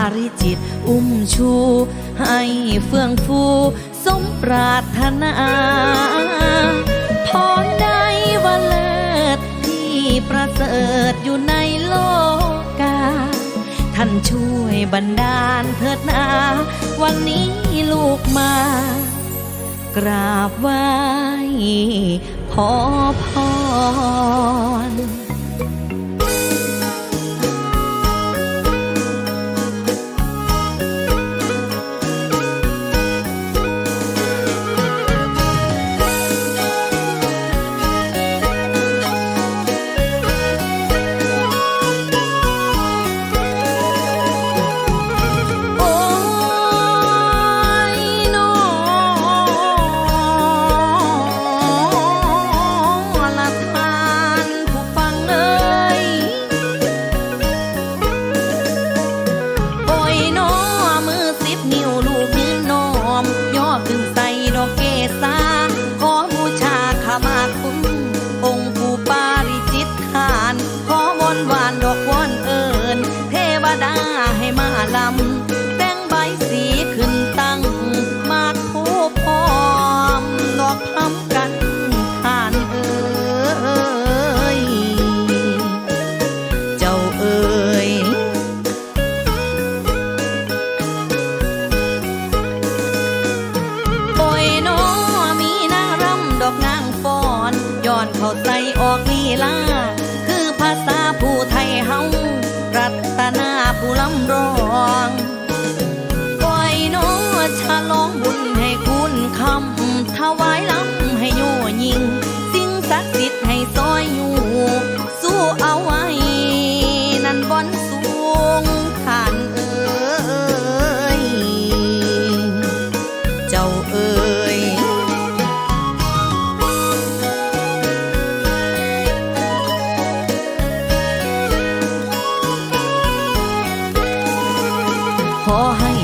าริจิตอุ้มชู ให้เฟื่องฟู สมปรารถนาพรใดว่าเลิศที่ประเสริฐอยู่ในโลกา ท่านช่วยบันดาลเถิดนา วันนี้ลูกมา กราบไหว้ขอพร ลา คือภาษาผู้ไทยเฮารัตนาผู้ลำร้องคอยน้อฉลองบุญให้คุณคำถวายลำให้โยยิง สิ่งศักดิ์สิทธิ์ให้ซอยอยู่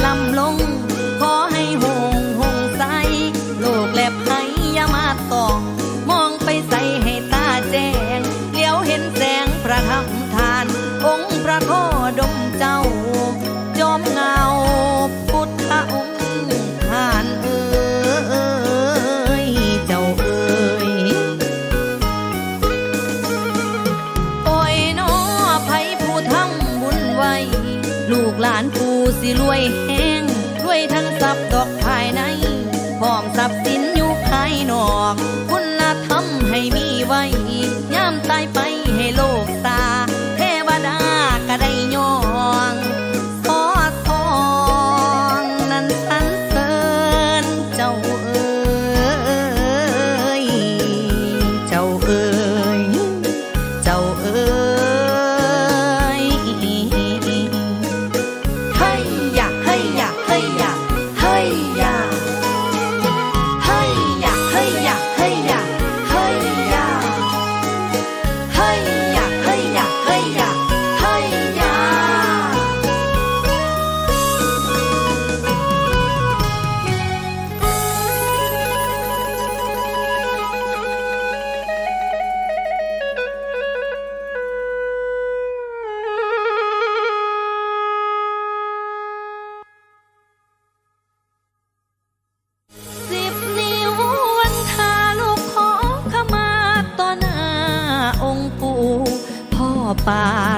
Làm รวยแห้งรวยทั้งทรัพย์ดอกภายในพร้อมทรัพย์สินอยู่ภายนอก คุณธรรมให้มีไว้ย่ามตายไปให้โลกตาเทวดาก็ได้ยองขอทองนั้นสรรเสริญเจ้าเอ้ยเจ้าเอ้ยเจ้าเอ้ย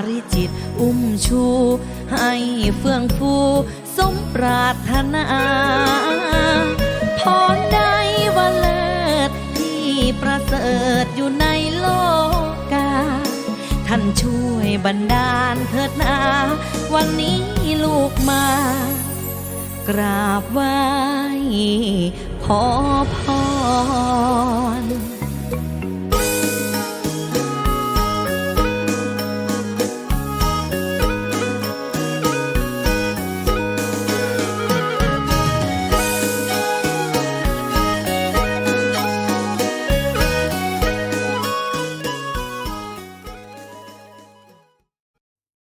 ริจิตอุ้มชู ให้เฟื่องฟูสมปรารถนาพรใดว่าเลิศที่ประเสริฐอยู่ในโลกาท่าท่านช่วยบันดาลเถิดนา วันนี้ลูกมากราบไหว้ขอพร